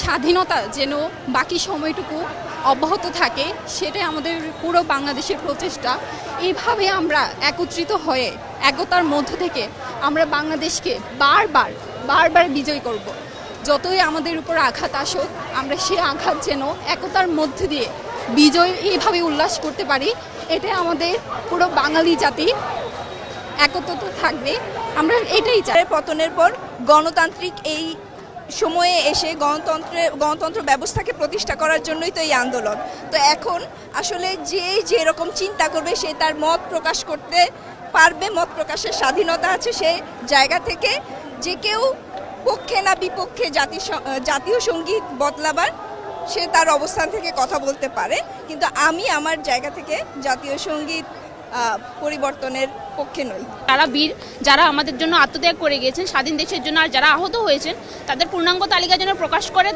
স্বাধীনতা যেন বাকি সময়টুকু অব্যাহত থাকে, সেটাই আমাদের পুরো বাংলাদেশের প্রচেষ্টা। এইভাবে আমরা একত্রিত হয়ে, একতার মধ্য থেকে আমরা বাংলাদেশকে বারবার বারবার বিজয় করব। যতই আমাদের উপর আঘাত আসুক, আমরা সেই আঘাত যেন একতার মধ্য দিয়ে বিজয় এইভাবে উল্লাস করতে পারি এটা আমাদের পুরো বাঙালি জাতি একত্রিত থাকবে। আমরা এটাই চাই। পতনের পর গণতান্ত্রিক এই সময়ে এসে গণতন্ত্রের গণতন্ত্র ব্যবস্থাকে প্রতিষ্ঠা করার জন্যই তো এই আন্দোলন। তো এখন আসলে যে যেরকম চিন্তা করবে, সে তার মত প্রকাশ করতে পারবে, মত প্রকাশের স্বাধীনতা আছে সে জায়গা থেকে। যে কেউ পক্ষে না বিপক্ষে জাতি জাতীয় সংগীত বদলাবার, সে তার অবস্থান থেকে কথা বলতে পারে। কিন্তু আমি আমার জায়গা থেকে জাতীয় সংগীত পরিবর্তনের পক্ষে নই। তারা বীর, যারা আমাদের জন্য আত্মত্যাগ করে গিয়েছেন, স্বাধীন দেশের জন্য আর যারা আহত হয়েছেন, তাদের পূর্ণাঙ্গ তালিকা যেন প্রকাশ করে